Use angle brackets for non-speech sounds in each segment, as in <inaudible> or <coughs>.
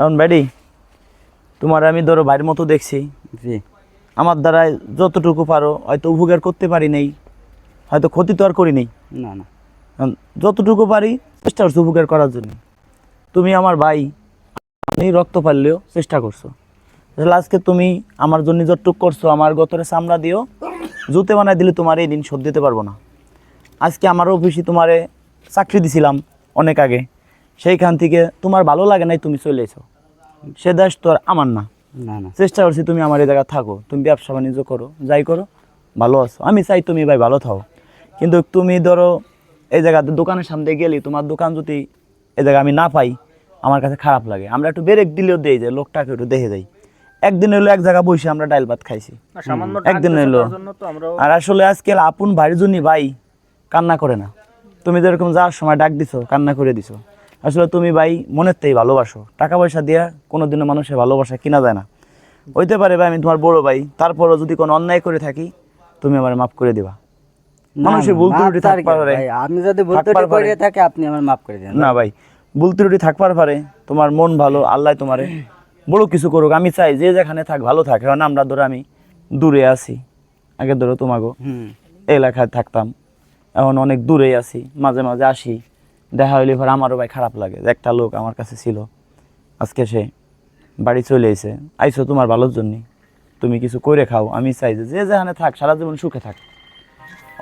এখন ব্যাডি তোমার আমি ধরো ভাইয়ের মতো দেখছি। জি। আমার দ্বারা যতটুকু পারো হয়তো উপকার করতে পারি নাই হয়তো ক্ষতি তো আর করি নাই। না না। যতটুকু পারি চেষ্টা করছ উপকার করার জন্য। তুমি আমার ভাই আমি রক্ত পারলেও চেষ্টা করছ। তাহলে আজকে তুমি আমার জন্য যতটুকু করছ আমার গতরে চামড়া দিও। জুতে বানাই দিলে তোমার এই দিন শোধ দিতে পারব না। আজকে আমার অফিসে তোমারে চাকরি দিছিলাম অনেক আগে। সেইখান থেকে তোমার ভালো লাগে নাই তুমি চলে এসো। সে দেশ তো আর আমার না। না না। চেষ্টা করছি তুমি আমার এই জায়গায় থাকো তুমি ব্যবসা বাণিজ্য করো যাই করো ভালো আছো। আমি চাই তুমি ভাই ভালো থাকো কিন্তু তুমি ধরো এই জায়গাতে দোকানের সামনে গেলি তোমার দোকান যদি এই জায়গায় আমি না পাই আমার কাছে খারাপ লাগে। আমরা একটু ব্রেক দিলেও দেই যে লোকটাকে একটু দেখে যাই একদিন হলো এক জায়গা বসে আমরা ডাইল ভাত খাইছি। একদিন হলো আর আসলে আজকে আপন ভাইয়ের জন্য ভাই কান্না করে না। তুমি যেরকম যাওয়ার সময় ডাক দিছো কান্না করে দিছো। আসলে তুমি ভাই মনের থেকেই ভালোবাসো। টাকা পয়সা দিয়ে কোনোদিনও মানুষের ভালোবাসা কিনা যায় না। হইতে পারে ভাই আমি তোমার বড় ভাই তারপরও যদি কোনো অন্যায় করে থাকি তুমি আমার মাফ করে দিবা। মানুষের ভুল ত্রুটি তার থাকতে পারে। আমি যদি ভুল ত্রুটি করে থাকি আপনি আমার মাফ করে দেন। না ভাই ভুল ত্রুটি থাকবার পারে তোমার মন ভালো আল্লাহ তোমারে বড় কিছু করুক। আমি চাই যে যেখানে থাক ভালো থাক। কারণ আমরা ধরো আমি দূরে আছি। আগে ধরো তোমাকে হুম। এলাকায় থাকতাম। এখন অনেক দূরে আছি মাঝে মাঝে আসি। দেখা হইলে পর আমারও ভাই খারাপ লাগে যে একটা লোক আমার কাছে ছিল। আজকে সে বাড়ি চলে এসে, আইসো তোমার ভালোর জন্যে, তুমি কিছু করে খাও, আমি চাই যে যে যেখানে থাক, সারা জীবন সুখে থাক।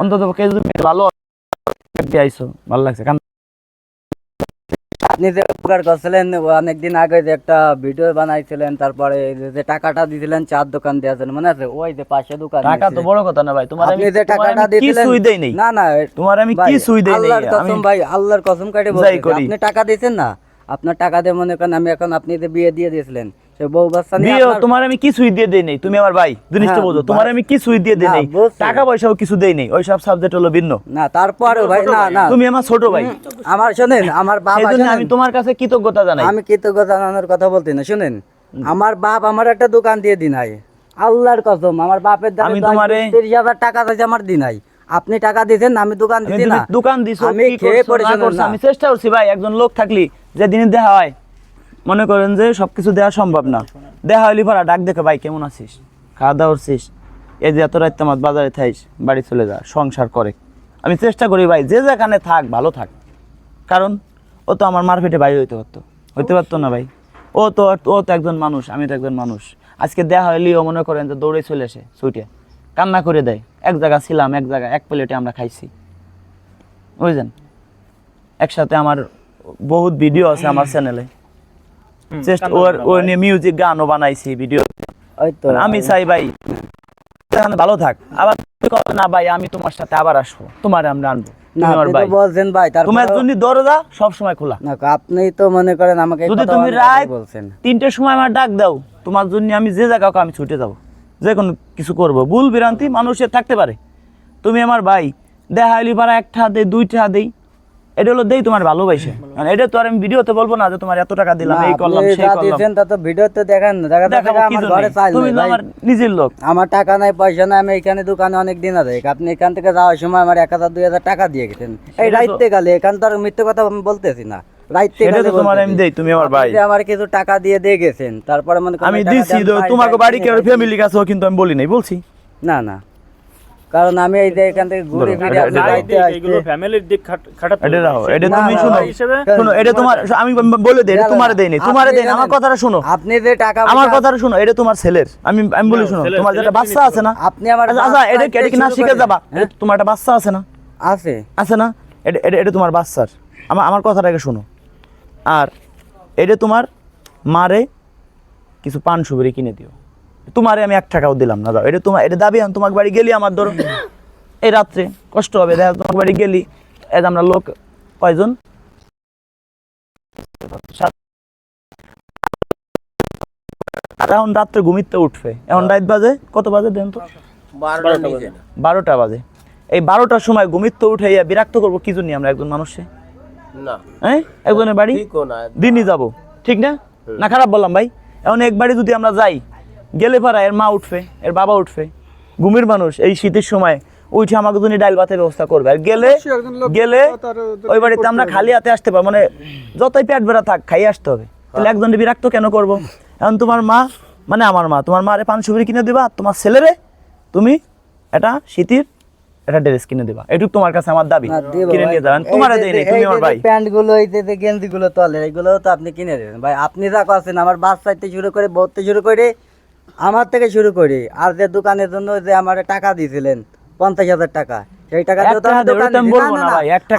অন্তত যদি ভালো আইসো, ভালো লাগছে কারণ আপনি যে উপকার করছিলেন অনেকদিন আগে যে একটা ভিডিও বানাইছিলেন তারপরে যে- টাকাটা দিয়েছিলেন চার দোকান দিয়েছেন মনে আছে? ওই যে পাশে দোকান টাকা তো বড় কথা না ভাই তোমার আমি আপনি যে টাকাটা দিয়েছিলেন কিছুই দেই নাই? না না তোমার আমি কি কিছুই দেই নাই? আল্লাহর কসম ভাই আল্লাহর কসম কাটে বলছি। আপনি টাকা দিয়েছেন না? আপনার টাকা দিয়ে মনে করেন আমি এখন আপনি বিয়ে দিয়ে দিয়েছিলেন বউ বাচ্চা নিয়ে তোমার আমি কিছুই দিয়ে দেই নাই। তুমি আমার ভাই জিনিসটা বোঝো তোমার আমি কিছুই দিয়ে দেই নাই। টাকা পয়সাও কিছু দেই নাই ওই সব সাবজেক্ট হলো ভিন্ন। না তারপরে ভাই না না। তুমি আমার ছোট ভাই। আমার শোনেন আমার বাবা আমি তোমার কাছে কৃতজ্ঞতা জানাই। আমি কৃতজ্ঞ জানানোর কথা বলতে না শুনেন। আমার বাপ আমার একটা দোকান দিয়ে দিনাই আল্লাহর কসম আমার বাপের দ্বারা আমি তোমারে- টাকা চাইছে আমার দিনাই আপনি টাকা দিয়েছেন আমি দোকান দিছি না। দোকান দিছো আমি খেয়ে আমি চেষ্টা করছি ভাই একজন লোক থাকলি যে দিনে দেখা হয়, মনে করেন যে সবকিছু দেওয়া সম্ভব না। দেখা হইলি পরা ডাক দেখে, ভাই, কেমন আছিস? খাওয়া দাওয়া করছিস? এই যে এত রাত আমার বাজারে থাইস, বাড়ি চলে যা, সংসার করে। আমি চেষ্টা করি, ভাই, যে যেখানে থাক, ভালো থাক। কারণ ও তো আমার মারফেটে ভাই হইতে পারতো। হইতে পারতো না, ভাই। ও তো ও তো একজন মানুষ, আমি তো একজন মানুষ। আজকে দেখা হইলি, ও মনে করেন যে দৌড়ে চলে আসে ছুটে। কান্না করে দেয়। এক জায়গা ছিলাম, এক জায়গায়, এক প্লেটে আমরা খাইছি। বুঝলেন? একসাথে আমার বহুত ভিডিও আছে আমার চ্যানেলে জাস্ট ওর ও নিয়ে মিউজিক গানও বানাইছি ভিডিও ওই তো। আমি চাই ভাই ভালো থাক। আবার না ভাই আমি তোমার সাথে আবার আসব। তোমার আমরা আনব। আমার ভাই তো বলছেন ভাই তোমার জন্য দরজা সব সময় খোলা। না আপনি তো মনে করেন আমাকে যদি তুমি অনেক রাত বলছেন। তিনটের সময় আমার ডাক দাও তোমার জন্য আমি যে জায়গা আমি ছুটে যাব। যে কোনো কিছু করব। ভুল বিরান্তি মানুষের থাকতে পারে। তুমি আমার ভাই দেখা পারা একটা দেই দুইটা দেই এটা হলো দেই তোমার ভালোবাসে। মানে এটা তো আর আমি ভিডিওতে বলব না যে তোমার এত টাকা দিলাম এই করলাম সেই করলাম। দিয়েছেন তা তো ভিডিওতে দেখেন না দেখা দেখাবো আমার ঘরে চাইল তুমি তো আমার নিজের লোক। আমার টাকা নাই পয়সা নাই আমি এখানে দোকানে অনেক দিন আছে। আপনি এখান থেকে যাওয়ার সময় আমার এক হাজার দুই হাজার টাকা দিয়ে গেছেন। এই রাইতে গেলে এখান তো আর মিথ্যে কথা আমি বলতেছি না। রাইতে গেলে তোমার আমি দেই তুমি আমার ভাই। আমার কিছু টাকা দিয়ে দিয়ে গেছেন তারপরে মনে আমি দিছি তোমাকে পাই, বাড়ি কেউ ফ্যামিলি কাছেও কিন্তু আমি বলি নাই বলছি। না না। কারণ আমি এই যে এখান থেকে ঘুরে ফিরে এটা- আপনি এটা- রাইতে এগুলো ফ্যামিলির দিক খাটাতে এটা হবে। এটা তুমি শোনো শোনো এটা তোমার আমি বলে দেই এটা তোমার দেই তোমার আমার কথাটা শোনো। আপনি যে টাকা আমার কথাটা শোনো এটা তোমার ছেলের। আমি আমি বলি শোনো তোমার যেটা বাচ্চা আছে না আপনি আমার আচ্ছা আচ্ছা এটা এটা কি না শিখে যাবা? হ্যাঁ? তোমার একটা বাচ্চা আছে না? আছে। আছে না? এটা এটা এটা তোমার বাচ্চার। আমার আমার কথাটাকে শোনো। আর এটা তোমার মারে কিছু পান সুপারি কিনে দিও। তোমারে আমি এক টাকাও দিলাম না দাও এটা তোমার এটা দাবি আমি তোমার বাড়ি গেলি আমার ধরো। এই রাত্রে কষ্ট হবে দেখা তোমার বাড়ি গেলি। এই আমরা লোক কয়জন? এখন রাত্রে ঘুমিতে উঠবে। এখন রাত বাজে কত বাজে দেন তো? বারোটা বাজে। এই বারোটার সময় ঘুমিতে উঠে বিরক্ত করব কি জন্য আমরা একজন মানুষে? না। হ্যাঁ? একজনের বাড়ি? দিনই যাব। ঠিক না? না খারাপ বললাম ভাই। এখন এক বাড়ি যদি আমরা যাই গেলে পারা এর মা উঠবে এর বাবা উঠবে। ঘুমের মানুষ এই শীতের সময় উঠে আমাকে জন্য ডাইল ভাতের ব্যবস্থা করবে। আর গেলে গেলে ওই বাড়িতে আমরা খালি হাতে আসতে পারব। মানে যতই পেট বেড়া থাক খাই আসতে হবে। তাহলে একজন বিরক্ত কেন করব? এখন তোমার মা মানে আমার মা তোমার মারে পান সুবিধি কিনে দিবা তোমার ছেলেরে তুমি এটা শীতের একটা ড্রেস কিনে দিবা। এটুক তোমার কাছে আমার দাবি। কিনে নিয়ে যাবেন। তোমার দেয় নাই তুমি আমার ভাই। প্যান্টগুলো এই যে যে গেঞ্জিগুলো তলে এগুলো তো আপনি কিনে দেবেন। ভাই আপনি যা করছেন আমার বাচ্চাইতে শুরু করে বলতে শুরু করে আমার থেকে শুরু করে। আর যে দোকানের জন্য যে আমার টাকা দিয়েছিলেন পঞ্চাশ হাজার টাকা সেই টাকা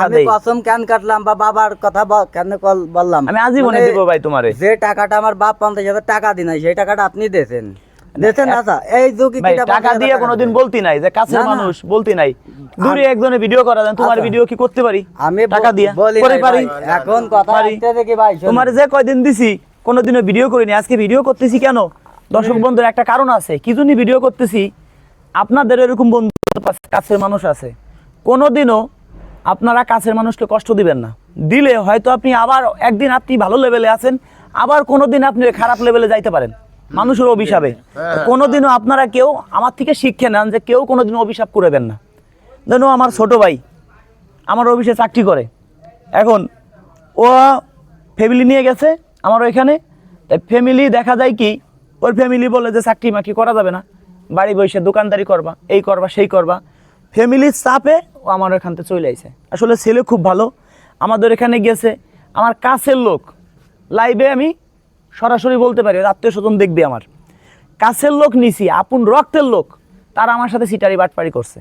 আমি। কসম কেন কাটলাম বা বাবার কথা কেন বললাম। আমি আজীবনে মানে দিব ভাই তোমারে। যে টাকাটা আমার বাপ পঞ্চাশ হাজার টাকা দি নাই সেই টাকাটা আপনি দিয়েছেন। দিয়েছেন আচ্ছা এই যুগে টাকা দিয়ে কোনোদিন বলতি নাই যে কাছের না, না। মানুষ বলতি নাই। দূরে একজনে ভিডিও করা দেন তোমার আচ্ছা। ভিডিও কি করতে পারি? আমি টাকা দিয়া। করে পারি এখন কথা পারি। আসছে ভাই তোমার যে কয়দিন দিছি কোনোদিনও ভিডিও করিনি আজকে ভিডিও করতেছি কেন? দর্শক বন্ধুর একটা কারণ আছে। কি জন্য ভিডিও করতেছি? আপনাদের এরকম বন্ধু কাছের মানুষ আছে। কোনোদিনও আপনারা কাছের মানুষকে কষ্ট দিবেন না। দিলে হয়তো আপনি আবার একদিন আপনি ভালো লেভেলে আছেন আবার কোনোদিন আপনি খারাপ লেভেলে যাইতে পারেন। মানুষের অভিশাপে। কোনোদিনও আপনারা কেউ আমার থেকে শিক্ষা নেন যে কেউ কোনোদিন অভিশাপ করবেন না। যেন আমার ছোট ভাই আমার অফিসে চাকরি করে। এখন ও ফ্যামিলি নিয়ে গেছে আমার ওইখানে। তাই ফ্যামিলি দেখা যায় কি ওর ফ্যামিলি বলে যে চাকরি মাকরি করা যাবে না। বাড়ি বসে দোকানদারি করবা, এই করবা, সেই করবা। ফ্যামিলির চাপে ও আমার থেকে চলে আইছে। আসলে ছেলে খুব ভালো। আমাদের এখানে গেছে। আমার কাছের লোক। লাইভে আমি সরাসরি বলতে পারি আত্মীয় স্বজন দেখবে আমার। কাছের লোক নিছি, আপন রক্তের লোক। তারা আমার সাথে সিটারি বাটপাড়ি করছে।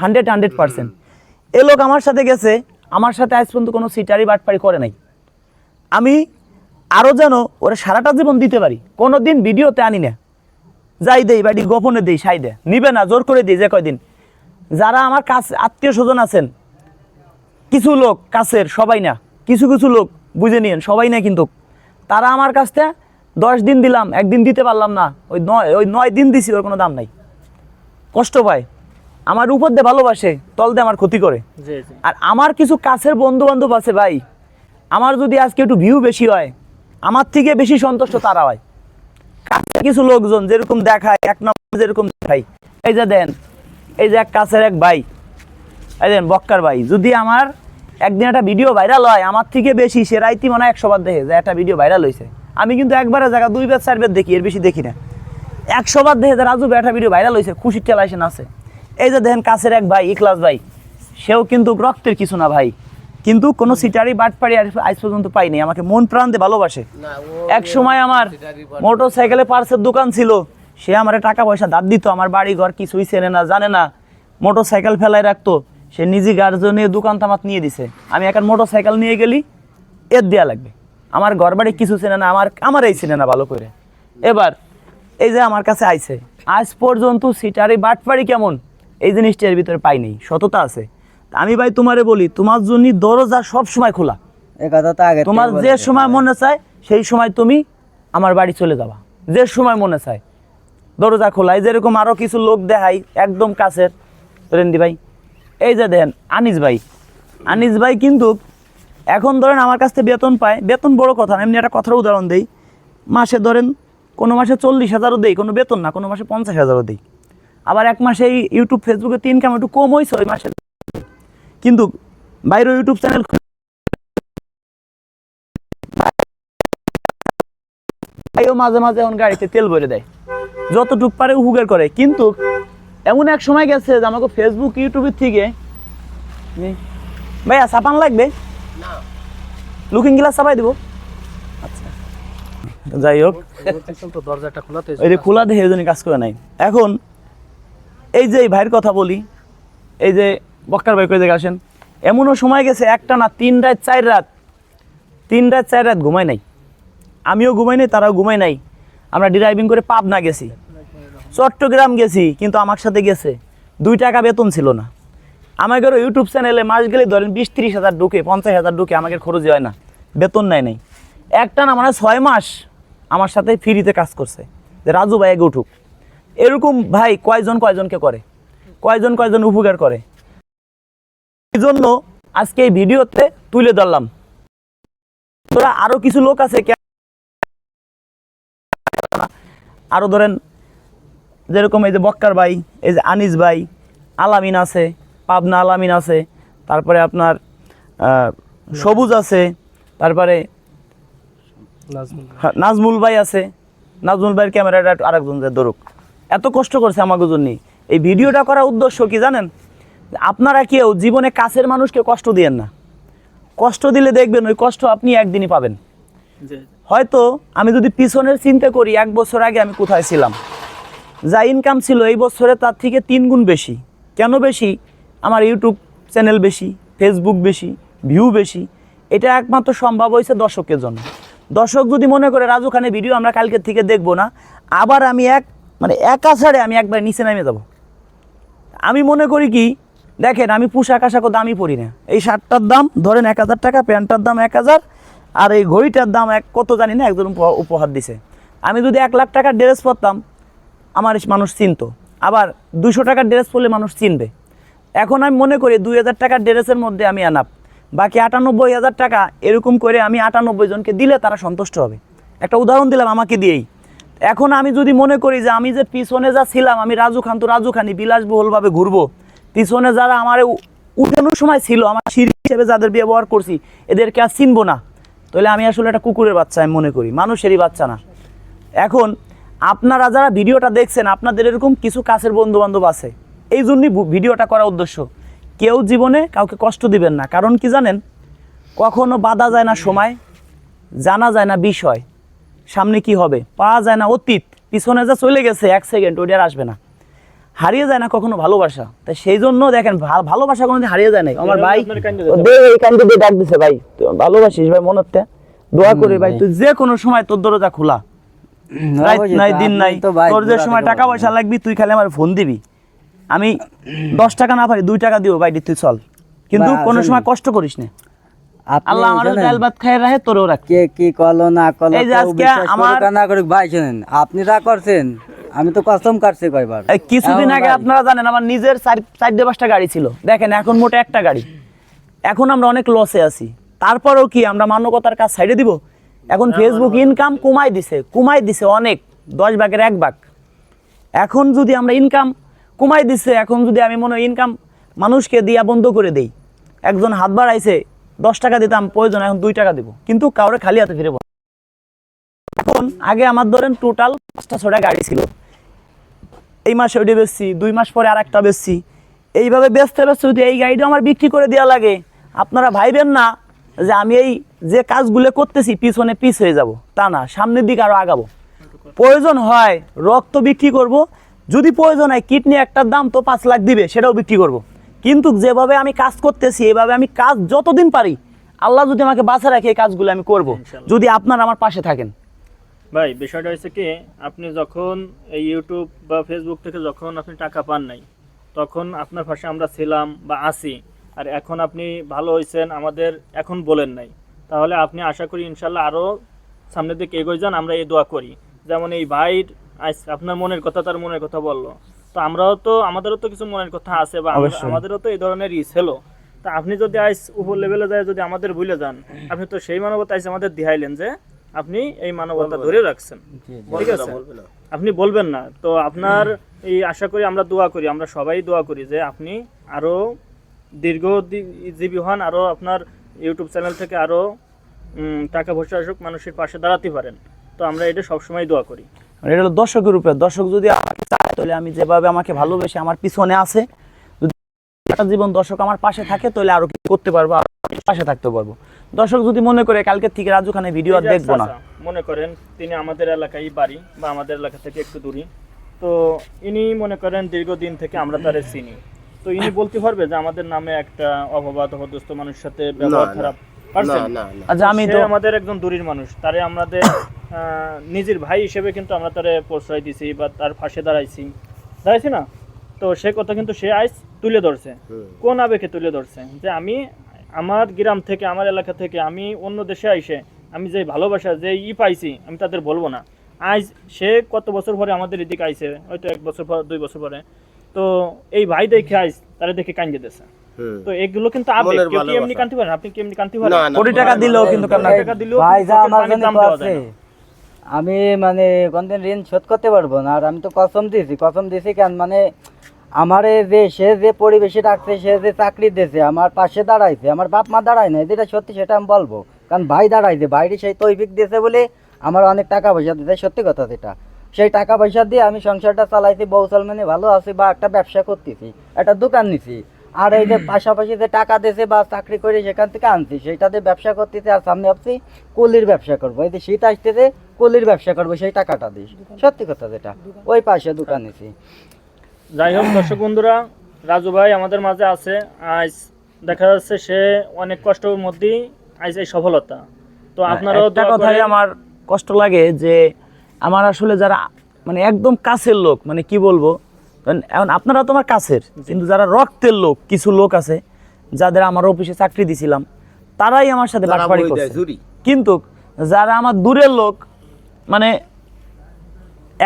Hundred hundred percent. এ লোক আমার সাথে গেছে। আমার সাথে আজ পর্যন্ত কোনো সিটারি বাটপাড়ি করে নাই। আমি আরও যেন ওরা সারাটা জীবন দিতে পারি। কোনো দিন ভিডিওতে আনি না। যাই দেই বাড়ি গোপনে দেই সাই দে নিবে না জোর করে দিই যে কয়দিন। যারা আমার কাছে আত্মীয় স্বজন আছেন কিছু লোক কাছের সবাই না কিছু কিছু লোক বুঝে নিয়েন সবাই না কিন্তু। তারা আমার কাছটা দশ দিন দিলাম একদিন দিতে পারলাম না। ওই নয় ওই নয় দিন দিছি ওর কোনো দাম নাই। কষ্ট পায়। আমার উপর দিয়ে ভালোবাসে তল দিয়ে আমার ক্ষতি করে। আর আমার কিছু কাছের বন্ধু বান্ধব আছে ভাই আমার যদি আজকে একটু ভিউ বেশি হয় আমার থেকে বেশি সন্তুষ্ট তারা হয়। কাছে কিছু লোকজন যেরকম দেখায়, এক নম্বর যেরকম দেখায়। এই যে দেন, এই যে এক কাছের এক ভাই, এই দেন বক্কার ভাই, যদি আমার একদিন একটা ভিডিও ভাইরাল হয়, আমার থেকে বেশি সে রাইতি মনে হয় একশো বার দেখে যে একটা ভিডিও ভাইরাল হয়েছে আমি কিন্তু একবারে জায়গা দুই বার চারবার দেখি, এর বেশি দেখি না। একশো বার দেখে যে রাজু একটা ভিডিও ভাইরাল হয়েছে খুশির এসে নাচে। এই যে দেখেন কাছের এক ভাই ইকলাস ভাই, সেও কিন্তু রক্তের কিছু না ভাই। কিন্তু কোনো সিটারি বাটপাড়ি আজ পর্যন্ত পাইনি। আমাকে মন প্রাণ দিয়ে ভালোবাসে। এক সময় আমার মোটর সাইকেলে পার্সের দোকান ছিল। সে আমার টাকা পয়সা দাঁত দিত আমার বাড়ি ঘর কিছুই চেনে না জানে না। মোটর সাইকেল ফেলায় রাখতো। সে নিজে গার্জেন দোকান তামাত নিয়ে দিছে। আমি এখন মোটর সাইকেল নিয়ে গেলি এর দেওয়া লাগবে। আমার ঘর বাড়ি কিছু চেনে না আমার আমার এই চেনে না ভালো করে। এবার এই যে আমার কাছে আইছে। আজ পর্যন্ত সিটারি বাটপাড়ি কেমন? এই জিনিসটা এর ভিতরে পাইনি। সততা আছে। আমি ভাই তোমারে বলি তোমার জন্য দরজা সব সময় খোলা। তোমার যে সময় মনে চায় সেই সময় তুমি আমার বাড়ি চলে যাবা। যে সময় মনে চায় দরজা খোলা। এই যেরকম আরও কিছু লোক দেখাই একদম কাছের। রেন্দি ভাই এই যে দেন আনিস ভাই। আনিস ভাই কিন্তু এখন ধরেন আমার কাছ থেকে বেতন পায়। বেতন বড় কথা না এমনি একটা কথার উদাহরণ দেই। মাসে ধরেন কোনো মাসে চল্লিশ হাজারও দেই কোনো বেতন না কোনো মাসে পঞ্চাশ হাজারও দেই। আবার এক মাসে এই ইউটিউব ফেসবুকে তিন কাম একটু কম হয়েছে ওই মাসে কিন্তু বাইরে ইউটিউব চ্যানেল ভাইও মাঝে মাঝে এখন গাড়িতে তেল ভরে দেয়। যতটুক পারে হুগের করে। কিন্তু এমন এক সময় গেছে যে আমাকে ফেসবুক ইউটিউবের থেকে ভাইয়া সাপান লাগবে? লুকিং গ্লাস চাপাই দিব। আচ্ছা। যাই হোক। দরজাটা খোলা যে খোলা দেখে কাজ করে নাই। এখন এই যে এই ভাইয়ের কথা বলি এই যে বক্কার ভাই কই দেখে আসেন? এমনও সময় গেছে একটা না তিন রাত, চার রাত। তিন রাত, চার রাত ঘুমাই নাই। আমিও ঘুমাই নাই, তারাও ঘুমাই নাই। আমরা ড্রাইভিং করে পাবনা গেছি। চট্টগ্রাম গেছি, কিন্তু আমার সাথে গেছে। দুই টাকা বেতন ছিল না। আমাকে ইউটিউব চ্যানেলে মাস গেলে ধরেন বিশ তিরিশ হাজার ঢুকে, পঞ্চাশ হাজার ঢুকে আমাকে খরচ হয় না। বেতন নেয় নাই। একটা না মানে ছয় মাস আমার সাথে ফ্রিতে কাজ করছে। যে রাজু ভাই আগে উঠুক এরকম ভাই কয়জন কয়জনকে করে? কয়জন কয়জন উপকার করে? এই জন্য আজকে এই ভিডিওতে তুলে ধরলাম। তোরা আরও কিছু লোক আছে আরও ধরেন যেরকম এই যে বক্কার ভাই এই যে আনিস ভাই আলামিন আছে পাবনা আলামিন আছে তারপরে আপনার সবুজ আছে তারপরে নাজমুল হ্যাঁ, ভাই আছে। নাজমুল ভাইয়ের ক্যামেরাটা আরেকজন যে ধরুক। এত কষ্ট করছে আমাকে জন্য। এই ভিডিওটা করার উদ্দেশ্য কি জানেন? আপনারা কেউ জীবনে কাছের মানুষকে কষ্ট দিয়েন না। কষ্ট দিলে দেখবেন ওই কষ্ট আপনি একদিনই পাবেন। হয়তো আমি যদি পিছনের চিন্তা করি এক বছর আগে আমি কোথায় ছিলাম? যা ইনকাম ছিল এই বছরে তার থেকে তিন গুণ বেশি। কেন বেশি? আমার ইউটিউব চ্যানেল বেশি ফেসবুক বেশি ভিউ বেশি। এটা একমাত্র সম্ভব হয়েছে দর্শকের জন্য। দর্শক যদি মনে করে রাজু খানের ভিডিও আমরা কালকের থেকে দেখব না। আবার আমি এক মানে এক আছাড়ে আমি একবার নিচে নামে যাব আমি মনে করি কি দেখেন, আমি পোশাক আশাকও দামই পরি না। এই শার্টটার দাম, ধরেন এক হাজার টাকা, প্যান্টটার দাম এক হাজার, আর এই ঘড়িটার দাম এক, কত জানি না একজন উপহার- দিছে। আমি যদি এক লাখ টাকার ড্রেস পরতাম, আমার মানুষ চিনত। আবার দুশো টাকার ড্রেস পরলে মানুষ চিনবে। এখন আমি মনে করি দুই হাজার টাকার ড্রেসের মধ্যে আমি আনাপ বাকি আটানব্বই হাজার টাকা এরকম করে আমি আটানব্বই জনকে দিলে তারা সন্তুষ্ট হবে। একটা উদাহরণ দিলাম, আমাকে দিয়েই। এখন আমি যদি মনে করি যে আমি যে পিছনে যা ছিলাম, আমি রাজু খান তো রাজু খানি বিলাসবহুলভাবে ঘুরবো। পিছনে যারা আমার উঠানোর সময় ছিল, আমার সিঁড়ি হিসেবে যাদের ব্যবহার করছি, এদেরকে আর চিনবো না। তাহলে আমি আসলে একটা কুকুরের বাচ্চা, আমি মনে করি। মানুষেরই বাচ্চা না। এখন, আপনারা যারা ভিডিওটা দেখছেন, আপনাদের এরকম কিছু কাছের বন্ধু বান্ধব আছে। এই জন্যই ভিডিওটা করার উদ্দেশ্য। কেউ জীবনে কাউকে কষ্ট দিবেন না। কারণ কি জানেন? কখনো বাধা যায় না সময়, জানা যায় না বিষয়। সামনে কি হবে? পাওয়া যায় না অতীত। পিছনে যা চলে গেছে, এক সেকেন্ড ওইটা আসবে না। হারিয়ে যায় না কখনো ভালোবাসা। তাই সেই জন্য দেখেন ভালোবাসা কোনোদিন হারিয়ে যায় না আমার ভাই এই কান্দে দিয়ে ডাক দিছে ভাই ভালোবাসিস ভাই মনতে দোয়া করি ভাই তুই যে কোনো সময় তোর দরজা খোলা। রাত নাই দিন নাই। তোর যে সময় টাকা পয়সা লাগবি তুই খালি আমার ফোন দিবি। আমি দশ টাকা না পারি দুই টাকা দিব ভাই তুই চল। কিন্তু কোনো সময় কষ্ট করিস না। আল্লাহ ডাল ভাত খাই রাখে তোরও রাখ। কে কি করল না এই যে আজকে আমার- করুক না করুক ভাই শুনেন আপনি যা করছেন আমি তো কসম কাটছি কয়বার। কিছুদিন আগে আপনারা জানেন আমার নিজের চার চারটে পাঁচটা গাড়ি ছিল। দেখেন এখন মোটে একটা গাড়ি। এখন আমরা অনেক লসে আছি। তারপরেও কি আমরা মানবতার কাজ সাইডে দিব? এখন ফেসবুক ইনকাম কমাই দিছে কমাই দিছে অনেক। দশ ভাগের এক ভাগ। এখন যদি আমরা ইনকাম কমাই দিচ্ছে এখন যদি আমি মনে ইনকাম মানুষকে দিয়া বন্ধ করে দেই একজন হাত বাড়াইছে দশ টাকা দিতাম প্রয়োজন এখন দুই টাকা দিব। কিন্তু কাউরে খালি হাতে ফিরে বল। এখন আগে আমার ধরেন টোটাল পাঁচটা ছটা গাড়ি ছিল। এই মাসে ওইটা বেচছি দুই মাস পরে আর একটা বেচছি। এইভাবে বেচতে বেচতে যদি এই গাড়িটা আমার বিক্রি করে দেওয়া লাগে আপনারা ভাইবেন না যে আমি এই যে কাজগুলো করতেছি পিছনে পিছ হয়ে যাব। তা না সামনের দিকে আরও আগাবো। প্রয়োজন হয় রক্ত বিক্রি করব যদি প্রয়োজন হয় কিডনি একটার দাম তো পাঁচ লাখ দিবে সেটাও বিক্রি করব। কিন্তু যেভাবে আমি কাজ করতেছি এভাবে আমি কাজ যতদিন পারি আল্লাহ যদি আমাকে বাঁচা রাখে এই কাজগুলো আমি করব। যদি আপনারা আমার পাশে থাকেন। ভাই বিষয়টা হচ্ছে কি আপনি যখন এই ইউটিউব বা ফেসবুক থেকে যখন আপনি টাকা পান নাই তখন আপনার পাশে আমরা ছিলাম বা আছি আর এখন আপনি ভালো হয়েছেন আমাদের এখন বলেন নাই। তাহলে আপনি আশা করি ইনশাল্লাহ আরও সামনের দিকে এগোয় যান আমরা এই দোয়া করি। যেমন এই আজ আপনার মনের কথা তার মনের কথা বলল। তো আমরাও তো আমাদেরও তো কিছু মনের কথা আছে বা আমাদেরও তো এই ধরনের ই ছিল। তা আপনি যদি আজ উপর লেভেলে যায় যদি আমাদের ভুলে যান আপনি তো সেই মানবতা আজ আমাদের দিহাইলেন যে আপনি এই মানবতা ধরে রাখছেন। ঠিক আছে? আপনি বলবেন না। তো আপনার এই আশা করি আমরা দোয়া করি আমরা সবাই দোয়া করি যে আপনি আরও দীর্ঘ জীবী হন আরও আপনার ইউটিউব চ্যানেল থেকে আরও টাকা পয়সা আসুক মানুষের পাশে দাঁড়াতে পারেন। তো আমরা এটা সবসময় দোয়া করি। এটা হলো দর্শকের উপরে। দর্শক যদি আমাকে চায় তাহলে আমি যেভাবে আমাকে ভালোবেসে আমার পিছনে আছে যদি জীবন দর্শক আমার পাশে থাকে তাহলে আরও কিছু করতে পারব। পাশে থাকতে পারব। দর্শক যদি মনে করে কালকে থেকে রাজু খানের ভিডিও আর দেখব না। মনে করেন তিনি আমাদের এলাকায় বাড়ি বা আমাদের এলাকা থেকে একটু দূরী। তো ইনি মনে করেন দীর্ঘদিন থেকে আমরা তারে চিনি। তো ইনি বলতে পারবে যে আমাদের নামে একটা অপবাদ অপদস্থ মানুষের সাথে ব্যবহার খারাপ না পারছেন? না না আচ্ছা আমি তো আমাদের একজন দূরের মানুষ। তারে আমাদের <coughs> নিজের ভাই হিসেবে কিন্তু আমরা তারে প্রশ্রয় দিছি বা তার পাশে দাঁড়াইছি। দাঁড়াইছি না? তো সে কথা কিন্তু সে আইস তুলে ধরছে। কোন আবেগে তুলে ধরছে? যে আমি আমার গ্রাম থেকে আমার এলাকা থেকে আমি অন্য দেশে আইসে আমি যে ভালোবাসা যে ই পাইছি আমি তাদের বলব না। আজ সে কত বছর পরে আমাদের এদিকে আইছে হয়তো এক বছর পর দুই বছর পরে। তো এই ভাই দেখে আইস তারা দেখে কান্দে হুম। তো এগুলো কিন্তু কেউ কি এমনি কান্তি পারেন আপনি কি এমনি কান্তি পারেন। কোটি টাকা দিলেও কিন্তু টাকা দিলেও ভাই যা আমার জন্য দাম দেওয়া যায় আমি মানে কোনদিন ঋণ শোধ করতে পারব না আর আমি তো কসম দিয়েছি কসম দিয়েছি কেন? মানে আমার যে, সে যে পরিবেশে রাখছে সে যে চাকরি দিয়েছে, আমার পাশে দাঁড়াইছে, আমার বাপ মা দাঁড়ায় না যেটা সত্যি সেটা আমি বলব। কারণ ভাই দাঁড়াইছে বাইরে সেই তৈফিক দিয়েছে বলে আমার অনেক টাকা পয়সা দিতে সত্যি কথা যেটা। সেই টাকা পয়সা দিয়ে আমি সংসারটা চালাইছি, বউ সালমানে ভালো আছি, বা একটা ব্যবসা করতেছি, একটা দোকান নিছি। আর এই যে পাশাপাশি যে টাকা দিয়েছে বা চাকরি করে সেখান থেকে আনছি সেইটাতে ব্যবসা করতেছি, আর সামনে ভাবছি কলির ব্যবসা করব। এই যে শীত আসতেছে, কলির ব্যবসা করব, সেই টাকাটা দিস সত্যি কথা যেটা। ওই পাশে দোকান নিছি। যাই হোক দর্শক বন্ধুরা রাজু ভাই আমাদের মাঝে আছে। আজ দেখা যাচ্ছে সে অনেক কষ্টের মধ্যেই আজ এই সফলতা। তো আপনারাও একটা কথাই আমার কষ্ট লাগে যে আমার আসলে যারা মানে একদম কাছের লোক মানে কি বলব? এখন আপনারা তোমার কাছের কিন্তু যারা রক্তের লোক কিছু লোক আছে যাদের আমার অফিসে চাকরি দিছিলাম তারাই আমার সাথে বাটপাড়ি করছে। কিন্তু যারা আমার দূরের লোক মানে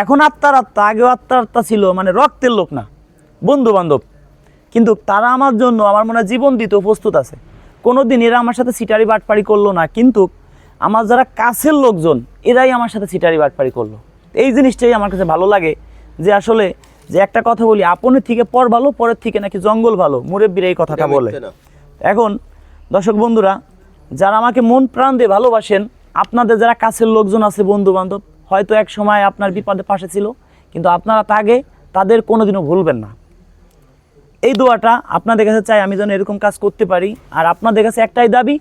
এখন আত্মার আত্মা আগেও আত্মার আত্মা ছিল মানে রক্তের লোক না বন্ধু বান্ধব কিন্তু তারা আমার জন্য আমার মনে হয় জীবন দিতেও প্রস্তুত আছে। কোনোদিন এরা আমার সাথে সিটারি বাটপাড়ি করল না কিন্তু আমার যারা কাছের লোকজন এরাই আমার সাথে সিটারি বাটপাড়ি করল। এই জিনিসটাই আমার কাছে ভালো লাগে যে আসলে যে একটা কথা বলি আপনের থেকে পর ভালো পরের থেকে নাকি জঙ্গল ভালো মুরব্বীর এই কথাটা বলে। এখন দর্শক বন্ধুরা যারা আমাকে মন প্রাণ দিয়ে ভালোবাসেন আপনাদের যারা কাছের লোকজন আছে বন্ধু বান্ধব হয়তো এক সময় আপনার বিপদে পাশে ছিল কিন্তু আপনারা তাগে তাদের কোনোদিনও ভুলবেন না। এই দোয়াটা আপনাদের কাছে চাই আমি যেন এরকম কাজ করতে পারি আর আপনাদের কাছে একটাই দাবি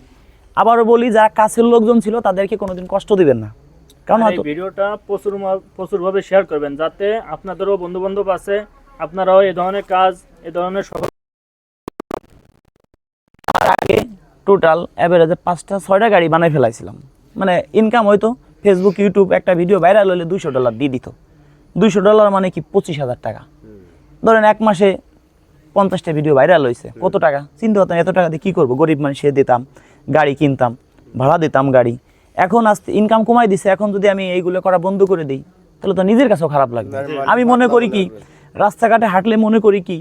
আবারও বলি যারা কাছের লোকজন ছিল তাদেরকে কোনোদিন কষ্ট দিবেন না। কারণ এই হয়তো ভিডিওটা প্রচুর প্রচুরভাবে শেয়ার করবেন যাতে আপনাদেরও বন্ধু বান্ধব আছে আপনারাও এই ধরনের কাজ এই ধরনের সফল আগে টোটাল অ্যাভারেজে পাঁচটা ছয়টা গাড়ি বানাই ফেলাইছিলাম। মানে ইনকাম হয়তো ফেসবুক ইউটিউব একটা ভিডিও ভাইরাল হলে দুইশো ডলার দিয়ে দিত। দুইশো ডলার মানে কি পঁচিশ হাজার টাকা। ধরেন এক মাসে পঞ্চাশটা ভিডিও ভাইরাল হয়েছে। কত টাকা? চিন্তা করতাম এত টাকা দিয়ে কী করব? গরিব মানুষে দিতাম গাড়ি কিনতাম ভাড়া দিতাম গাড়ি। এখন আস্তে ইনকাম কমাই দিছে। এখন যদি আমি এইগুলো করা বন্ধ করে দিই তাহলে তো নিজের কাছেও খারাপ লাগবে। আমি মনে করি কি রাস্তাঘাটে হাঁটলে মনে করি কি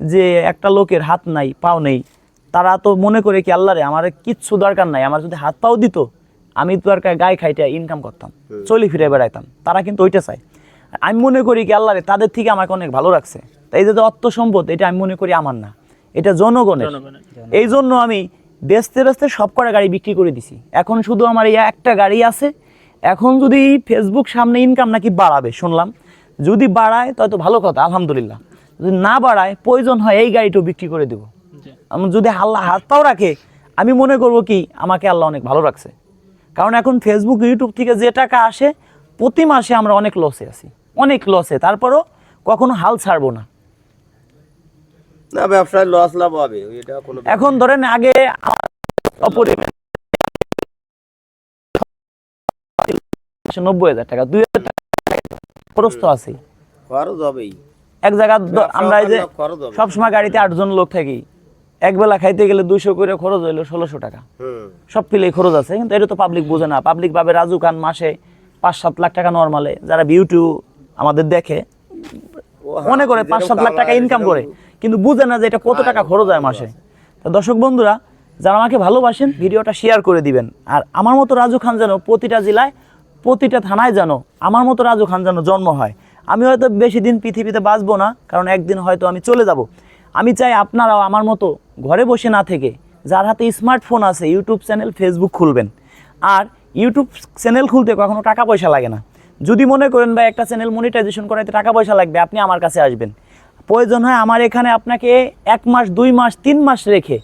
যে একটা লোকের হাত নাই পাও নেই তারা তো মনে করে কি আল্লাহ রে আমার কিচ্ছু দরকার নাই। আমার যদি হাত পাও দিত আমি তো আর গায়ে খাইটা ইনকাম করতাম চলি ফিরে বেড়াইতাম তারা কিন্তু ওইটা চায়। আমি মনে করি কি আল্লাহরে তাদের থেকে আমাকে অনেক ভালো রাখছে। তাই যে অর্থ সম্পদ এটা আমি মনে করি আমার না এটা জনগণের। এই জন্য আমি বেচতে বেচতে সব কটা গাড়ি বিক্রি করে দিছি। এখন শুধু আমার এই একটা গাড়ি আছে এখন যদি ফেসবুক সামনে ইনকাম নাকি বাড়াবে শুনলাম। যদি বাড়ায় তো ভালো কথা আলহামদুলিল্লাহ। যদি না বাড়ায় প্রয়োজন হয় এই গাড়িটাও বিক্রি করে দেবো। আমি যদি আল্লাহ হাত পাও রাখে আমি মনে করব কি আমাকে আল্লাহ অনেক ভালো রাখছে। কারণ এখন ফেসবুক ইউটিউব থেকে যে টাকা আসে প্রতি মাসে আমরা অনেক লসে আছি। অনেক লসে তারপরও কখনো হাল ছাড়বো না। না ব্যবসায় লস লাভ হবে। এটা কোনো এখন ধরেন আগে নব্বই হাজার টাকা দুই হাজার টাকা খরচ তো আছেই। খরচ হবেই। এক জায়গা আমরা এই যে। সবসময় গাড়িতে আটজন লোক থাকি। এক বেলা খাইতে গেলে দুইশো করে খরচ হইল ষোলোশো টাকা। সব মিলে খরচ আছে কিন্তু এটা তো পাবলিক বোঝে না। পাবলিক ভাবে রাজু খান মাসে পাঁচ সাত লাখ টাকা নর্মালে যারা বিউটিউ আমাদের দেখে মনে করে পাঁচ সাত লাখ টাকা ইনকাম করে কিন্তু বুঝে না যে এটা কত টাকা খরচ হয় মাসে। তো দর্শক বন্ধুরা যারা আমাকে ভালোবাসেন ভিডিওটা শেয়ার করে দিবেন। আর আমার মতো রাজু খান যেন প্রতিটা জেলায় প্রতিটা থানায় যেন আমার মতো রাজু খান যেন জন্ম হয়। আমি হয়তো বেশি দিন পৃথিবীতে বাঁচবো না কারণ একদিন হয়তো আমি চলে যাব। আমি চাই আপনারাও আমার মতো ঘরে বসে না থেকে যার হাতে স্মার্টফোন আছে ইউটিউব চ্যানেল ফেসবুক খুলবেন। আর ইউটিউব চ্যানেল খুলতে কখনো টাকা পয়সা লাগে না। যদি মনে করেন, ভাই, একটা চ্যানেল মনিটাইজেশন করাইতে টাকা পয়সা লাগবে, আপনি আমার কাছে আসবেন। প্রয়োজন হয় আমার এখানে আপনাকে এক মাস, দুই মাস, তিন মাস রেখে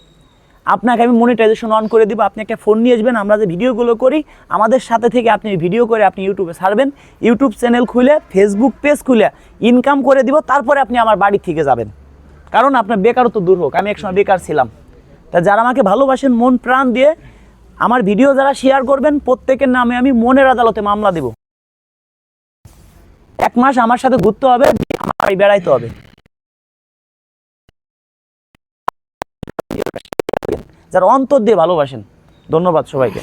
আপনাকে আমি মনিটাইজেশন অন করে দিব। আপনি একটা ফোন নিয়ে আসবেন, আমরা যে ভিডিওগুলো করি, আমাদের সাথে থেকে আপনি ভিডিও করে আপনি ইউটিউবে ছাড়বেন। ইউটিউব চ্যানেল খুলে ফেসবুক পেজ খুলে ইনকাম করে দিব, তারপরে আপনি আমার বাড়ি থেকে যাবেন। কারণ আপনার বেকারত্ব দূর হোক, আমি একসময় বেকার ছিলাম। তা যারা আমাকে ভালোবাসেন, মন প্রাণ দিয়ে আমার ভিডিও যারা শেয়ার করবেন, প্রত্যেকের নামে আমি মনের আদালতে মামলা দেব। এক মাস আমার সাথে ঘুরতে হবে বেড়াইতে হবে। যারা অন্তর দিয়ে ভালোবাসেন, ধন্যবাদ সবাইকে।